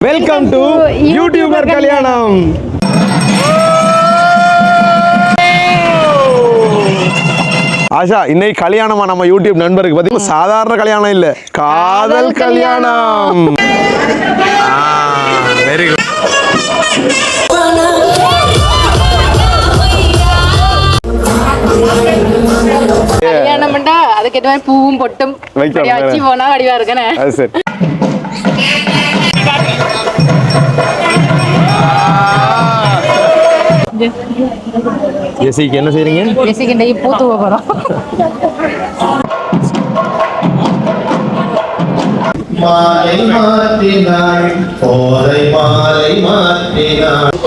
Welcome to YouTuber கல்யாணம் ஆஷா இன்னைக்கு கல்யாணமா நம்ம யூடியூப் நண்பருக்கு பார்த்தீங்கன்னா சாதாரண கல்யாணம் இல்ல. காதல் கல்யாணம். வெரி குட் கல்யாணம் பண்ணா அதுக்கு ஏற்ற மாதிரி பூவும் பொட்டும். வச்சு போனா வடிவா இருக்கனே. அது சரி. ஜெசிக்கு என்ன செய்றீங்க? பேசிக்கிட்டே பூத்து போறோம். மாலை மாற்றினாள் போதை மாலை மாற்றினாள்.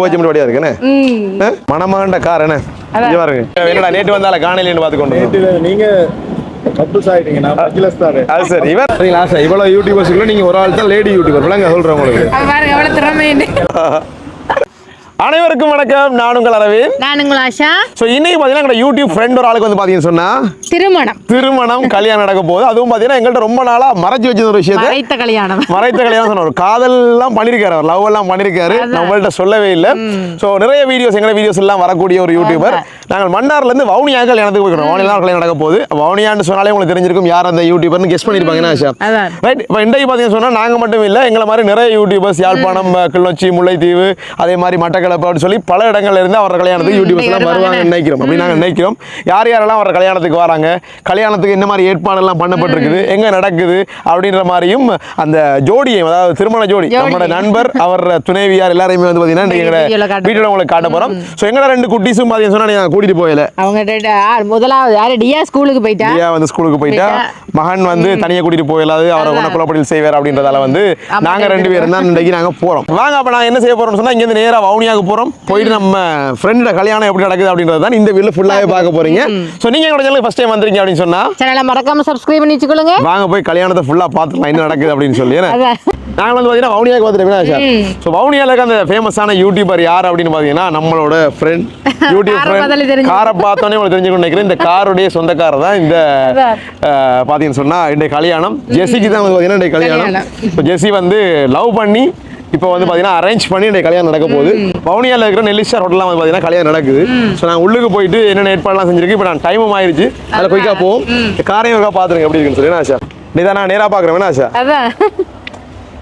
பூ வச்சு முடியா இருக்குண்ணே ம். மணமகண்ட கார் என்ன? இங்க பாருங்க. என்னடா நேற்று வந்தால காணையிலேன்னு பார்த்து கொண்டு வந்தோம். நீங்க கப்புள்ஸ் ஆயிட்டீங்க நான் பச்சிலஸ் தான் அது. சரி இவர் சரிங்களா ஆஷா இவ்வளவு யூடியூபர்ஸ்க்குள்ள நீங்க ஒரு ஆள் தான் லேடி யூடியூபர் விளங்க சொல்றேன் உங்களுக்கு அது பாருங்க எவ்வளவு திறமைன்னு அனைவருக்கும் வணக்கம். நான் உங்கள் அரவிந்த். நான் உங்கள் ஆஷா. ஸோ இன்னைக்கு பார்த்தீங்கன்னா எங்களோட யூடியூப் ஃப்ரெண்ட் ஒரு ஆளுக்கு வந்து பார்த்தீங்கன்னு சொன்னா திருமணம். திருமணம் கல்யாணம் நடக்க போகுது. அதுவும் பார்த்தீங்கன்னா எங்கள்கிட்ட ரொம்ப நாளா மறைச்சு வச்சிருந்த ஒரு விஷயத்தை மறைத்த கல்யாணம். மறைத்த கல்யாணம் சொன்னார் காதல் எல்லாம் பண்ணிருக்காரு அவர். லவ் எல்லாம் பண்ணிருக்காரு. நம்மள்ட்ட சொல்லவே இல்லை. ஸோ நிறைய வீடியோஸ் எங்க வீடியோஸ் எல்லாம் வரக்கூடிய ஒரு யூடியூபர் நாங்கள் மன்னார்ல இருந்து வவுனியா கல்யாணத்துக்கு போய்க்கிறோம். வவுனியா கல்யாணம் நடக்க போகுது. வவுனியான்னு சொன்னாலே உங்களுக்கு தெரிஞ்சிருக்கும் யார் அந்த யூடியூபர்னு கெஸ் பண்ணிருப்பாங்க. ஆஷா. ரைட் இப்போ இன்றைக்கு பார்த்தீங்கன்னு சொன்னா நாங்க மட்டும் இல்லை எங்களை மாதிரி நிறைய யூடியூபர்ஸ் யாழ்ப்பாணம் கிளிநொச்சி முல்லைத்தீவு அதே மாதிரி மட்டக்களப்பு அப்படின்னு சொல்லி பல இடங்கள்ல இருந்து அவர் கல்யாணத்துக்கு யூடியூபர்ஸ் எல்லாம் வருவாங்க. நினைக்கிறோம். அப்படி நாங்கள் நினைக்கிறோம். யார் யாரெல்லாம் அவர் கல்யாணத்துக்கு வராங்க கல்யாணத்துக்கு என்ன மாதிரி ஏற்பாடெல்லாம் பண்ணப்பட்டிருக்குது எங்க நடக்குது அப்படின்ற மாதிரியும் அந்த ஜோடியை அதாவது திருமண ஜோடி. நம்மளோட நண்பர் அவர் துணைவியார் எல்லாரையுமே வந்து பார்த்தீங்கன்னா காட்ட வீடியோல உங்களுக்கு காட்ட போறோம். ஸோ எங்களோட ரெண்டு குட்டீஸும் பார்த்தீங்கன்னா சொன்னா நான் கூட்டிட்டு போயல அவங்க முதலாவது யாரு டியா ஸ்கூலுக்கு போயிட்டா? ஐயா வந்து ஸ்கூலுக்கு போயிட்டா. மகன் வந்து தனியா கூட்டிட்டு போயிடாது அவரை. கொண்ட குலப்படியில் செய்வார் அப்படின்றதால வந்து ஆமா, நாங்க ரெண்டு பேரும் தான் இன்றைக்கு நாங்க போறோம். வாங்க அப்ப நான் என்ன செய்ய போறோம்னு சொன்னா இங்க இருந்து நேரா வவுனியாவுக்கு போறோம் போயிட்டு நம்ம ஃப்ரெண்டோட கல்யாணம் எப்படி நடக்குது அப்படின்றது தான் இந்த வீடியோ ஃபுல்லாவே பார்க்க போறீங்க. ஸோ நீங்க எங்களோட சேனலுக்கு ஃபர்ஸ்ட் டைம் வந்திருக்கீங்க அப்படின்னு சொன்னா சேனலை மறக்காம சப்ஸ்கிரைப் பண்ணி வச்சுக்கொள்ளுங்க. வாங்க போய் கல்யாணத்தை ஃபுல்லா பார்த்துக்கலாம் என்ன நடக்குது அப்படின்னு சொல்லி. நாங்கள் வந்து பார்த்தீங்கன்னா வவுனியாவுக்கு வந்துட்டோம் ஸோ வவுனியாவில் இருக்க அந்த ஃபேமஸான யூடியூபர் யார் அப்படின்னு பார்த்தீங்கன்னா நம்மளோட ஃப்ரெண்ட் யூடியூப் ஃப்ரெண்ட். காரை பார்த்தோன்னே உங்களுக்கு தெரிஞ்சுக்கணும் நினைக்கிறேன். இந்த காருடைய சொந்தக்காரர் தான் இந்த பார்த்தீங்கன்னு சொன்னா இன்றைய கல்யாணம். ஜெஸிக்கு தான் வந்து பார்த்தீங்கன்னா இன்றைய கல்யாணம். கல்யாணம். ஸோ ஜெஸி வந்து லவ் பண்ணி இப்போ வந்து பார்த்தீங்கன்னா அரேஞ்ச் பண்ணி இன்றைய கல்யாணம் நடக்க போகுது. வவுனியாவில் இருக்கிற நெல்லிஸ்டார் ஹோட்டலாம் வந்து பார்த்தீங்கன்னா கல்யாணம் நடக்குது. ஸோ நான் உள்ளுக்கு போயிட்டு என்னென்ன ஏற்பாடுலாம் செஞ்சிருக்கு இப்போ நான் டைமும் ஆயிருச்சு. அதில் குயிக்காக போவோம். காரையும் ஒருக்கா பார்த்துருங்க எப்படி இருக்குன்னு சொல்லி என்ன ஆச்சா நீ தான் நான் நேராக பார்க்குறேன் என்ன ஆச்சா அதான்.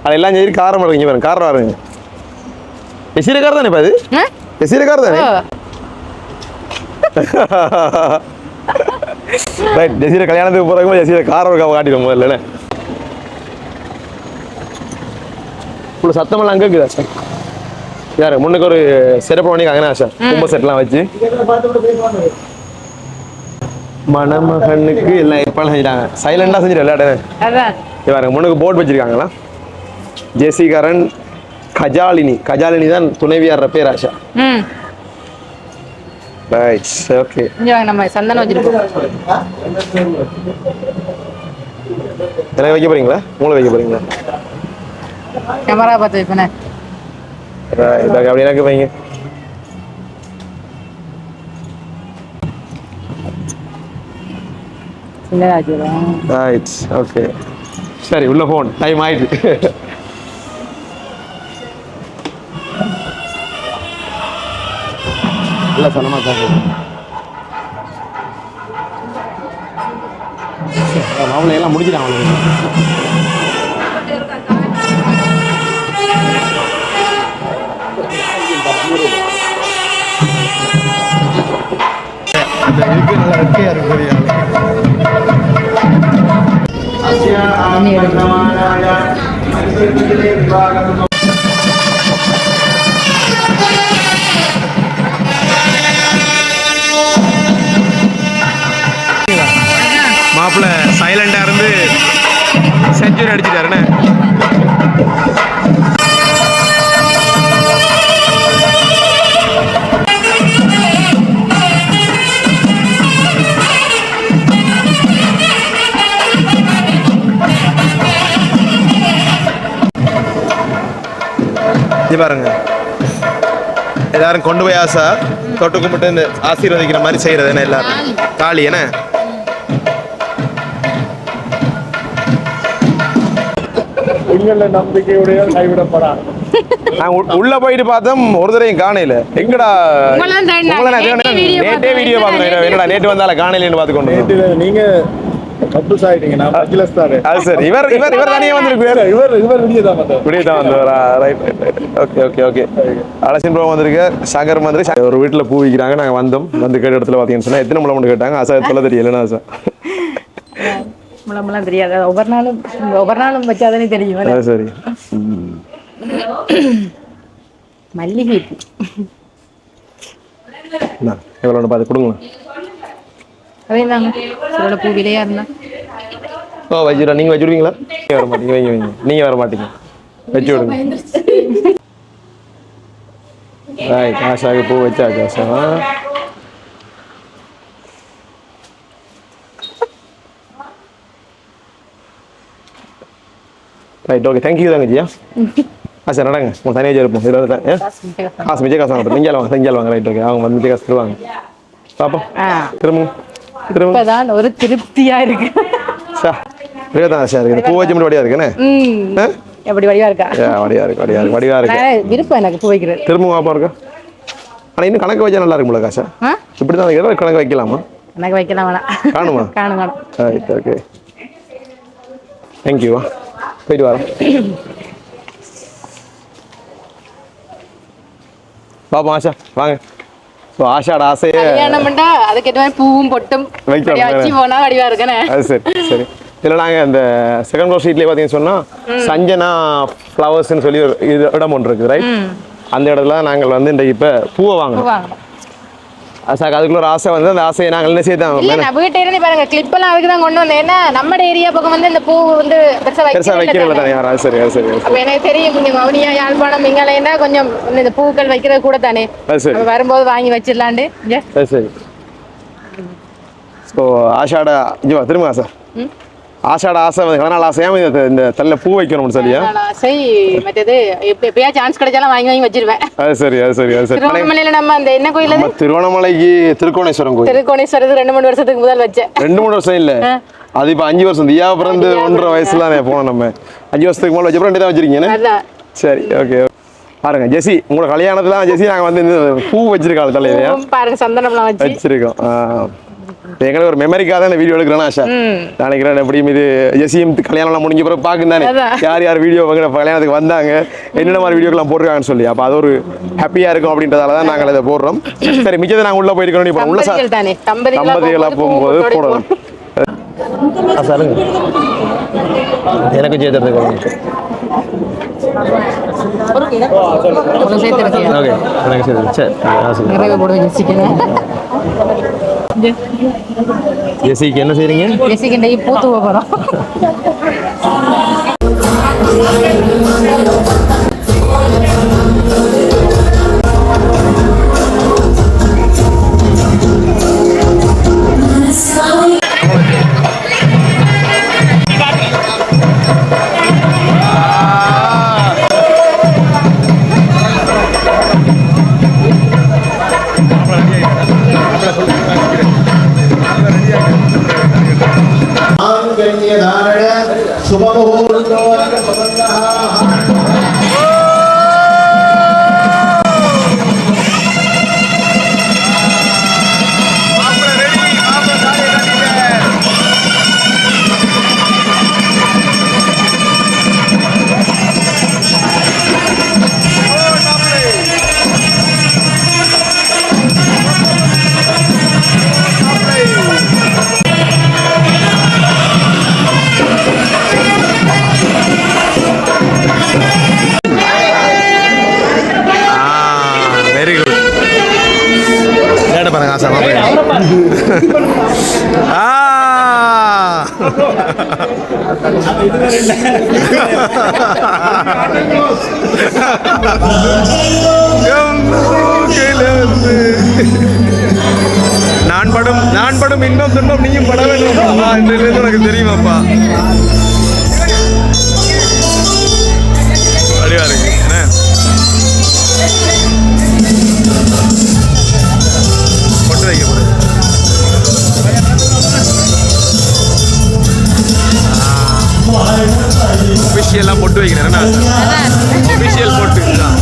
அதெல்லாம் சரி காரம் இருக்கு பாருங்க காரம் பாருங்க எசிற கார் தானே இப்போ அது? ஆ? எசிற கார் தானே? ரைட் ஜெசீர கல்யாணத்துக்கு போகிறதுக்கு ஜெசீர கார் ஒரு காட்டிடும் முதல்ல இவ்வளோ சத்தமெல்லாம் அங்கே இருக்குதா சார்? யாரு? முன்னுக்கு ஒரு சிறப்பு பண்ணிக்காங்கண்ணா சார்? கும்ப செட்லாம் வச்சு. மணமகனுக்கு எல்லாம் ஏற்பாடு செஞ்சிட்டாங்க. சைலண்டாக செஞ்சிட்டு விளையாடுறேன் பாருங்க முன்னுக்கு போர்டு வச்சிருக்காங்களா? ஜெசிகரன் கஜாலினி. கஜாலினி தான் துணைவியார் பேர் ஆஷா. ரைட் ஓகே இங்க வாங்க நம்ம சந்தனம் வச்சிருக்கோம். எனக்கு வைக்க போறீங்களா? உங்களை வைக்க போறீங்களா? கேமரா பார்த்து வைப்பேனே Right, okay, அப்படி எனக்கு வைங்க ரைட் ஓகே சரி உள்ள ஃபோன் டைம் ஆயிட்டு. நல்ல சனமா தான் மாப்பிள்ளை எல்லாம் முடிச்சிட்டாங்க அந்த இருக்கு நல்ல வெக்கையா இருக்கு இது பாருங்க. எல்லாரும் கொண்டு போய் ஆசா. தொட்டு கும்பிட்டு இந்த ஆசீர்வதிக்கிற மாதிரி செய்யறது என்ன எல்லாரும்? தாலி என்ன? எங்கள நம்பிக்கையுடைய கைவிடப்படாது. நான் உள்- உள்ள போயிட்டு பார்த்தோம் ஒரு தடவையும் காணையில. எங்கடா? உங்களை பார்த்தேன். வீடியோ பார்த்தேன் என்னடா நேற்று வந்தால காணையிலன்னு பார்த்து கொண்டு வந்தோம். நேற்று நீங்க கப்புள்ஸ் ஆயிட்டீங்க நான் மஜ்லஸ் தானே அது சரி. இவர் இவர் இவர் தனியாக வந்திருக்கு இவர் இவர் வெளியே தான் வந்தார் தான் வந்தவரா? ரைட் ஓகே ஓகே ஓகே அலசின் ப்ரோ வந்திருக்கு சங்கர் வந்து ஒரு வீட்டில் பூ விற்கிறாங்க நாங்கள் வந்தோம். வந்து கேட்ட இடத்துல பார்த்தீங்கன்னு சொன்னால் எத்தனை முளை கேட்டாங்க? அசா சொல்ல தெரியலன்னா அசா முளமெல்லாம் தெரியாது. ஒவ்வொரு நாளும் ஒவ்வொரு நாளும் வச்சாதானே தெரியும். சரி. மல்லிகை பூ எவ்வளோ பார்த்து கொடுங்க அதே தாங்க சிலோட பூ விலையா இருந்தா ஓ வச்சுடா நீங்கள் வச்சுடுவீங்களா நீங்கள் வர மாட்டீங்க வைங்க வைங்க நீங்கள் வர மாட்டீங்க வச்சு விடுங்க ரைட் ஆஷாக்கு பூ வச்சாச்சு ஆஷா ரைட் ஓகே தேங்க்யூ தங்கச்சியா ஆஷா நடங்க உங்க தனியாக வச்சு இருப்போம் இதில் வந்து ஏன் காசு மிச்ச காசு வாங்க இங்கே வாங்க இங்கே வாங்க ரைட் ஓகே அவங்க வந்து மிச்ச காசு தருவாங்க பாப்போம் ஆ திரும்ப திரும்ப இப்பதான் ஒரு திருப்தியா இருக்கு. பூ வச்சு மட்டும் வடியா ஆ? எப்படி வடிவா இருக்கா? ஏ, வடிவா இருக்கு வடிவா இருக்கு வடிவா இருக்கு. நான் விருப்பம் எனக்கு பூ வைக்கிறது. திரும்ப வாப்பா இருக்கா? இன்னும் கணக்கு வச்சா நல்லா இருக்கும்ல காசா? இப்படி தான் இருக்கிற கணக்கு வைக்கலாமா? எனக்கு வைக்கலாம் வேணாம். காணுமா? காணும் காணும். ரைட் ஓகே தேங்க்யூ போயிட்டு வரோம். பாப்போம் ஆஷா வாங்க. ஸோ ஆஷாட ஆசையே அதுக்கேற்ற பூவும் பொட்டும். போனா வடிவா இருக்கனே. அது சரி சரி. இதில் நாங்கள் இந்த செகண்ட் ஃப்ளோர் ஸ்ட்ரீட்லேயே பார்த்தீங்கன்னு சொன்னால் சஞ்சனா ஃப்ளவர்ஸ்னு சொல்லி ஒரு இது இடம் ஒன்று இருக்குது ரைட் அந்த இடத்துல நாங்கள் வந்து இன்றைக்கு இப்போ பூவை வாங்கணும் அசாக்கு அதுக்குள்ள ஒரு ஆசை வந்து அந்த ஆசையை நாங்கள் என்ன செய்தான் இல்ல நான் வீட்டை இருந்து பாருங்க கிளிப் எல்லாம் அதுக்கு தான் கொண்டு வந்தேன். ஏன்னா நம்ம ஏரியா பக்கம் வந்து இந்த பூ வந்து பெருசா பெருசாக வைக்கிறதில்ல வைக்கிறேன் தானே அது சரி சரி. அப்ப எனக்கு தெரியும் கொஞ்சம் மௌனியா யாழ்ப்பாணம் இங்கலைன்னா கொஞ்சம் இந்த பூக்கள் வைக்கிறது கூட தானே. சரி. வரும்போது வாங்கி வச்சிடலாண்டு. அது சரி. ஸோ ஆஷாட இங்கே வா திரும்ப ஆசை ஆஷாட ஆசை நாள் ஆசையாக இந்த இந்த தள்ள பூ வைக்கணும்னு சரியா நான் ஆசை மற்றது எப்ப எப்பயா சான்ஸ் கிடைச்சாலும் வாங்கி வாங்கி வச்சிருவேன். அது சரி அது சரி அது சரி. திருவண்ணாமலையில நம்ம அந்த என்ன கோயில் அது? திருவண்ணாமலைக்கு திருக்கோணேஸ்வரம் கோயில். திருக்கோணேஸ்வரத்துக்கு ரெண்டு மூணு வருஷத்துக்கு முதல் வச்சேன். ரெண்டு மூணு வருஷம் இல்ல. அது இப்போ அஞ்சு வருஷம் தியா பிறந்து ஒன்றரை வயசுல தான் போனோம் நம்ம. அஞ்சு வருஷத்துக்கு மேலே வச்சப்பறம் ரெண்டு தான் வச்சிருக்கீங்க சரி ஓகே பாருங்க ஜெசி உங்களோட கல்யாணத்துல ஜெசி நாங்கள் வந்து இந்த பூ வச்சிருக்காள் தலையிலையா பூவும் பாருங்க சந்தனம்லாம் வச்சு. வச்சிருக்கோம். எங்களுக்கு ஒரு மெமரிக்காக தான் இந்த வீடியோ எடுக்கிறேன் ஆஷா நான் நினைக்கிறேன் எப்படியும் இது ஜெசியும் கல்யாணம்லாம் முடிஞ்ச பிறகு பார்க்கும் தானே. யார் யார் வீடியோ கல்யாணத்துக்கு வந்தாங்க என்னென்ன மாதிரி வீடியோக்கெல்லாம் போட்டிருக்காங்கன்னு சொல்லி. அப்போ அது ஒரு ஹாப்பியாக இருக்கும் அப்படின்றதால தான் நாங்கள் இதை போடுறோம். சரி மிச்சத்தை நாங்கள் உள்ளே போயிருக்கணும் இப்போ உள்ள தம்பதிகளாக போகும்போது பூ போடணும் ஆ, சொல்லுங்க. எனக்கு உங்களுக்கு சேர்த்திருக்கேன். ஓகே எனக்கு சரி சரி நிறைய போடுவேன் ஜெசிக்கணும் ஜெசிக்கு என்ன செய்றீங்க? ஜெசிக்கிட்ட பூ தூவ போறோம். நான் படும் நான் படும் இன்பம் துன்பம் நீயும் பட வேண்டும். இன்றிலிருந்து உனக்கு தெரியுமாப்பா அப்படியா இருக்கு என்ன? ஒஃபிஷியலாக போட்டு வைக்கிறேன். என்ன? ஒஃபிஷியல் போட்டு. இதுதான்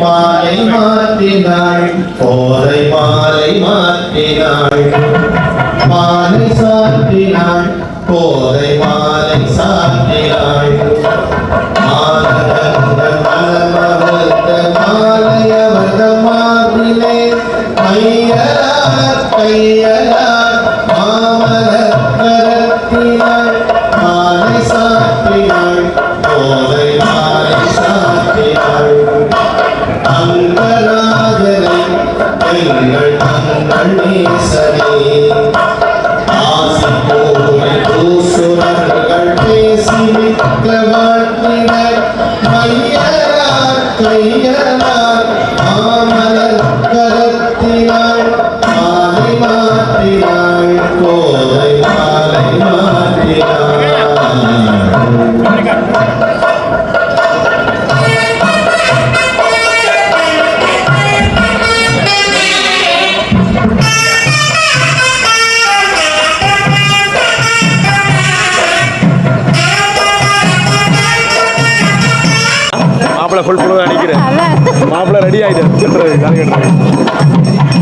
மாலை மாற்றினாள் போதை மாலை மாற்றினாள் மாலை சாற்றினாள் போதை மாலை சாற்றினாள். طيبا மாப்பிள்ளை ரெடி ஆகிட்டேன் கட்டுறது காலை கட்டுறது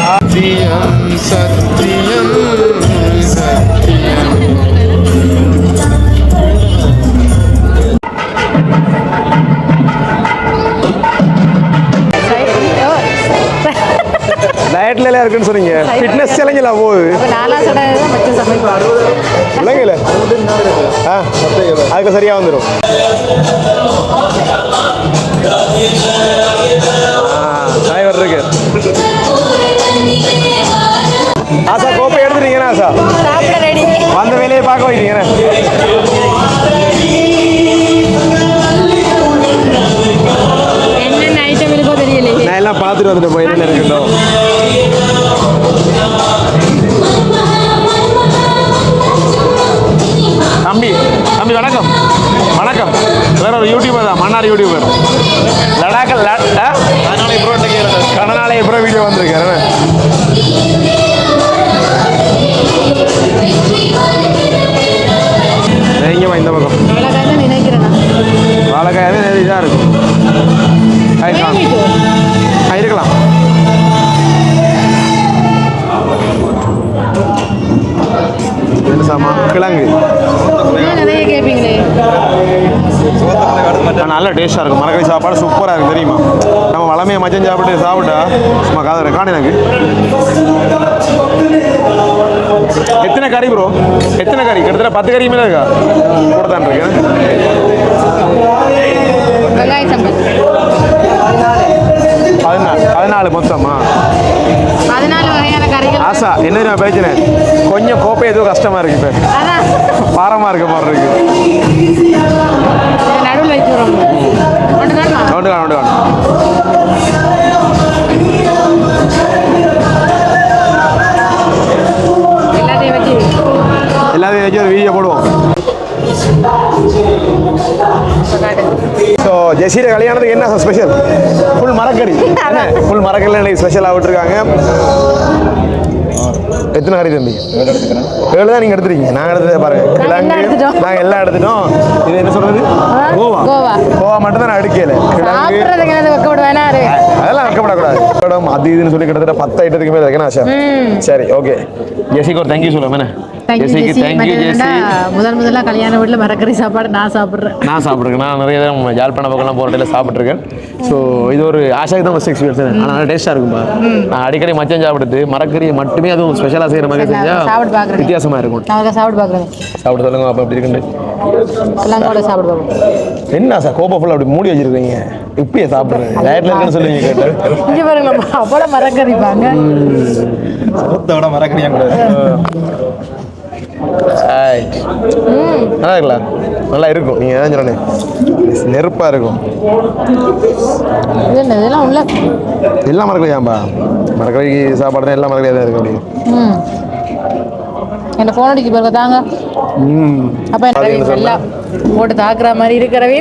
சத்தியம் சத்தியம் சத்தியம் டயட்ல எல்லாம் இருக்குன்னு சொன்னீங்க. ஃபிட்னஸ் சேலஞ்சில் போகுது அதுக்கு சரியா வந்துடும் டிரைவர் இருக்கு ஆசா கோப்பை எடுத்துட்டீங்கண்ணா ஆசா வந்த வேலையை பார்க்க வைக்கிறீங்கண்ணே நான் எல்லாம் பார்த்துட்டு வந்துட்டு போய் என்ன இருக்கட்டும் தம்பி தம்பி வணக்கம். வணக்கம். வேற ஒரு யூடியூபர் தான் மன்னார் யூடியூபர் லடாக்கில் கடனாலே ப்ரோ வீடியோ வந்திருக்காரு. மச்சம் சாப்பிட்டு சாப்பிட்டா? சும்மா காதல் காணி எனக்கு. எத்தனை கறி ப்ரோ எத்தனை கறி? கிட்டத்தட்ட பத்து கறி மேலே இருக்கா? கூட தான் பதினாலு பதினாலு மொத்தமா? ஆசா என்ன தெரியுமா பிரச்சனை கொஞ்சம் கோப்பை எதுவும் கஷ்டமாக இருக்கு இப்போ பாரமாக இருக்க மாதிரி இருக்கு. நடுவில் வச்சு விடுறோம். ஒன்று காணுமா நோண்டு காணும் நோண்டு காணும் எல்லாத்தையும் வச்சு எல்லாத்தையும் வச்சு ஒரு வீடியோ போடுவோம். ஸோ ஜெசிர கல்யாணத்துக்கு என்ன ஸ்பெஷல் ஃபுல் மரக்கறி. ஃபுல் மரக்கறி இன்னைக்கு ஸ்பெஷலாக விட்டுருக்காங்க. எத்தனை கறி தம்பி? ஏழு தான் நீங்கள் எடுத்துருக்கீங்க. நாங்கள் எடுத்ததை பாருங்க. நாங்க எல்லாம் எடுத்துட்டோம். நாங்கள் எல்லாம் எடுத்துட்டோம். இது என்ன சொல்றது? கோவா. கோவா. கோவா மட்டும் தான் நான் எடுக்கல. அதெல்லாம் வைக்கப்படக்கூடாது. அது இதுன்னு சொல்லி கிட்டத்தட்ட பத்து ஐட்டத்துக்கு மேலே இருக்கேன் ஆஷா சரி ஓகே. ஜெசிக்கு ஒரு தேங்க்யூ சொல்லுவேன் ஜெசிக்கு ஜெசி தேங்க்யூ ஜெசி முதல் முதல்ல கல்யாண வீட்டில் மரக்கறி சாப்பாடு நான் சாப்பிட்றேன். நான் சாப்பிட்ருக்கேன் நான் நிறைய தடவை யாழ்ப்பாண பக்கம்லாம் போகிற இடத்துல சாப்பிட்ருக்கேன் ஸோ இது ஒரு ஆசைக்கு தான் ஃபஸ்ட் எக்ஸ்பீரியன்ஸ் ஆனால் நல்லா டேஸ்ட்டாக இருக்கும்பா. நான் அடிக்கடி மச்சம் சாப்பிடுது மரக்கறி மட்டுமே அதுவும் ஸ்பெஷலாக செய்கிற மாதிரி செஞ்சால் சாப்பிட்டு பார்க்குறேன். வித்தியாசமாக இருக்கும். நான் சாப்பிட்டு பார்க்குறேன். சாப்பிட்டு சொல்லுங்க அப்போ அப்படி இருக்குன்னு. எல்லாம் கூட சாப்பிட்டு பார்ப்போம். என்ன சார் கோப்பை ஃபுல்லாக அப்படி மூடி வச்சிருக்கீங்க? இப்பயே சாப்பிட்றேன். டயட்டில் இருக்குன்னு சொல்லுவீங்க கேட்டேன் இங்கே பாருங்க நம்ம அவ்வளோ மரக்கறிப்பாங்க சோத்தோட மறக்கறியா கூட. நல்லா இருக்கலாம் நல்லா இருக்கும் நீங்கள் தான் சொல்லணும் நெருப்பாக இருக்கும். இது என்ன இதெல்லாம் உள்ள. எல்லாம் மறக்கலையாம்பா? மறக்கலைக்கு சாப்பாடு எல்லாம் மறக்கலையாக தான் இருக்க ம். என்ன ஃபோன் அடிக்க பாருங்க தாங்க. அப்போ என்ன எல்லாம். போட்டு தாக்குற மாதிரி இருக்கிறவே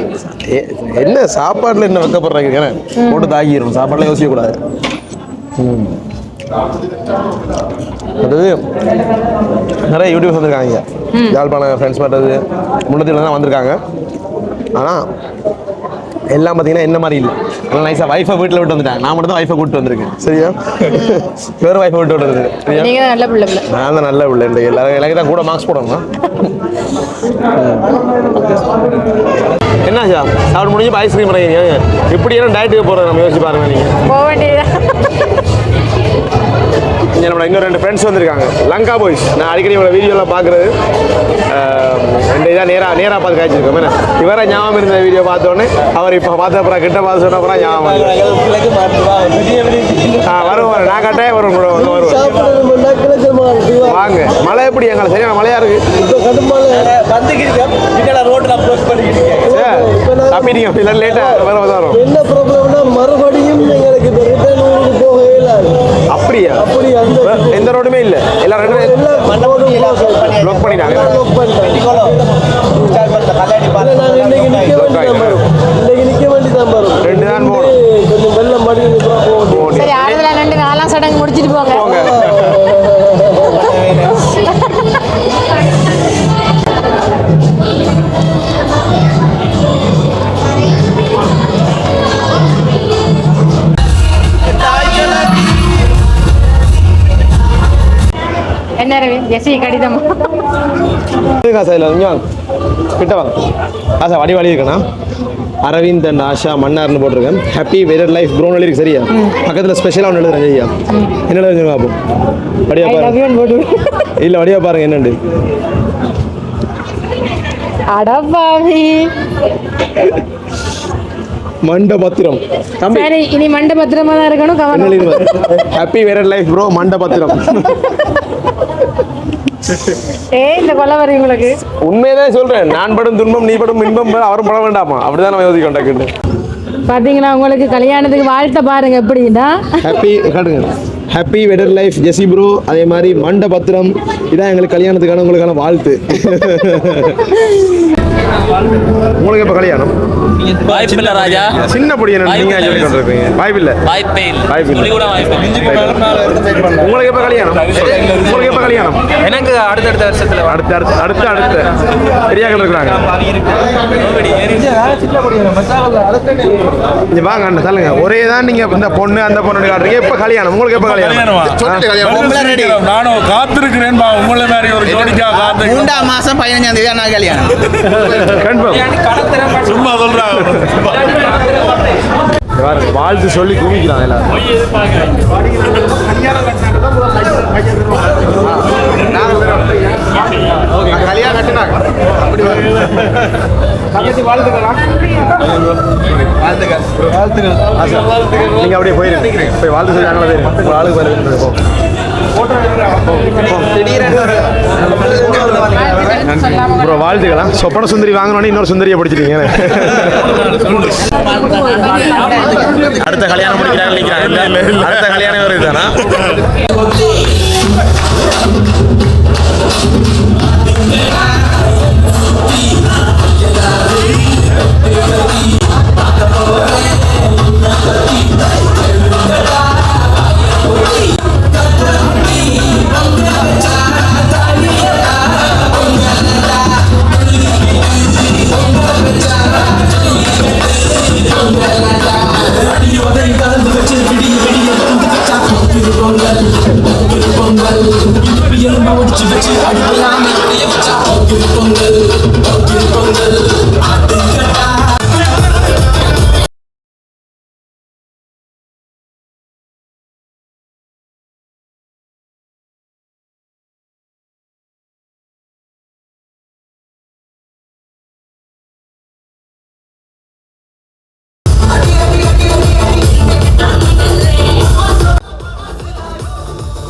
என்ன சாப்பாட்டில் என்ன வைக்கப்படுறாங்க போட்டு தாக்கிடும் சாப்பாடுல யோசிக்கக்கூடாது ம். அது நிறைய யூடியூப்ஸ் வந்திருக்காங்க. யாழ்ப்பாண ஃப்ரெண்ட்ஸ் பண்ணுறது முன்னத்தில் தான் வந்திருக்காங்க. ஆனால் எல்லாம் பார்த்தீங்கன்னா என்ன மாதிரி இல்லை. எல்லாம் நைஸாக ஒய்ஃபை வீட்டில் விட்டு வந்துட்டாங்க. நான் மட்டும் தான் ஒய்ஃபை கூப்பிட்டு வந்திருக்கேன். சரியா? வேறு ஒய்ஃபை விட்டு வந்திருக்கேன் நல்ல பிள்ளை நான் தான் நல்ல பிள்ளை. இந்த எல்லாரும் எனக்கு தான் கூட மார்க்ஸ் போடணும்? என்ன ஆச்சா? சாப்பிட முடிஞ்சு ஐஸ்கிரீம் பண்ணுறீங்க இப்படி என்ன டயட்டுக்கு போகிறது நம்ம யோசிச்சு பாருங்க நீங்கள் போக வேண்டியது இங்கே நம்மளோட இன்னும் ரெண்டு ஃப்ரெண்ட்ஸ் வந்திருக்காங்க. லங்கா பாய்ஸ் நான் அடிக்கடி இவங்களோட வீடியோலாம் பார்க்குறது. ரெண்டு இதாக நேராக நேராக பார்த்து காய்ச்சிருக்கோம். என்ன? இவரை ஞாபகம் இருந்த வீடியோ பார்த்தோன்னே அவர் இப்போ பார்த்த அப்புறம் கிட்ட பார்த்து சொன்ன அப்புறம் ஞாபகம் ஆ ஆ வரும் நான் கட்டாயம் வரும் கூட வந்து வருவார் வாங்க. மழை எப்படி எங்களை சரியான மழையா இருக்கு? தப்பிட்டீங்க இல்லை லேட்டாக வர வரும். என்ன ப்ராப்ளம்னா மறுபடியும் அப்படியா? எந்த ரோடுமே இல்லை. எல்லாம் ரெண்டு ப்ளாக் பண்ணிட்டாங்க lock பண்ணிட்டாங்க. இல்ல, ஜெசி கடிதம் காசா இல்லை வாங்க கிட்ட வாங்க ஆசா வடி வழி இருக்கண்ணா அரவிந்த் அண்ட் ஆஷா மன்னார்னு போட்டிருக்கேன் ஹாப்பி வெதர் லைஃப் ப்ரோன் இருக்கு சரியா பக்கத்தில் ஸ்பெஷலாக ஒன்று எழுதுறேன் சரியா என்ன எழுதுங்க பார்ப்போம் வடிவா பாருங்க இல்லை வடிவா பாருங்க என்னண்டு அடப்பாவி மண்ட பத்திரம் தம்பி சரி இனி மண்ட பத்திரமா தான் இருக்கணும் கவனம் ஹாப்பி வெதர் லைஃப் ப்ரோ மண்ட பத்திரம் ஏ இந்த கொலை வரும் உங்களுக்கு? உண்மையதான் சொல்றேன். நான் படும் துன்பம் நீ படும் இன்பம் அவரும் பட வேண்டாமா? அப்படிதான் நம்ம யோசிக்க டக்குன்னு பாத்தீங்களா உங்களுக்கு கல்யாணத்துக்கு வாழ்த்த பாருங்க எப்படின்னா? ஹாப்பி காட்டுங்க. ஹாப்பி வெடர் லைஃப் ஜெசி ப்ரோ அதே மாதிரி மண்ட பத்திரம். இதான் எங்களுக்கு கல்யாணத்துக்கான உங்களுக்கான வாழ்த்து. உங்களுக்கு எப்போ கல்யாணம்? வாய்ப்பில்லை ராஜா. சின்ன பொடி என்ன நீங்க சொல்லி கொண்டிருக்கீங்க வாய்ப்பில்லை. வாய்ப்பே இல்லை. வாய்ப்பில்லை. கூட வாய்ப்பே இல்லை. உங்களுக்கு எப்போ கல்யாணம்? உங்களுக்கு எப்போ கல்யாணம்? எனக்கு அடுத்தடுத்த வருஷத்துல அடுத்து அடுத்து அடுத்து அடுத்து. பெரியாக்கள் இருக்கிறாங்க. இங்க வாங்க அண்ணன் சொல்லுங்க ஒரே தான் நீங்க இந்த பொண்ணு அந்த பொண்ணு காட்டுறீங்க. எப்போ கல்யாணம்? உங்களுக்கு எப்போ கல்யாணம்? நானும் காத்திருக்கிறேன் பா உங்களை மாதிரி ஒரு ஜோடிக்கா காத்து மூன்றாம் மாசம் பதினஞ்சாம் தேதி நான் கல்யாணம். சும்மா சொல்றாங்க வாழ்த்து சொல்லி குமிக்கிறான் எல்லாரும். கல்யாணம் கட்டினாங்க அப்படி நீங்க அப்படியே போயிருங்க. போய் வாழ்த்து சொல்லி நாங்களே போயிருங்க. உங்க ஆளுக்கு போயிருக்கோம் போ. ப்ரோ வாழ்த்துக்கலாம் சொப்பன சுந்தரி வாங்கணும்னு இன்னொரு சுந்தரியை படிச்சிட்டீங்க. அடுத்த கல்யாணம் முடிக்கிறாங்க நினைக்கிறாங்க அடுத்த கல்யாணம் வருது தானா? பொங்கல்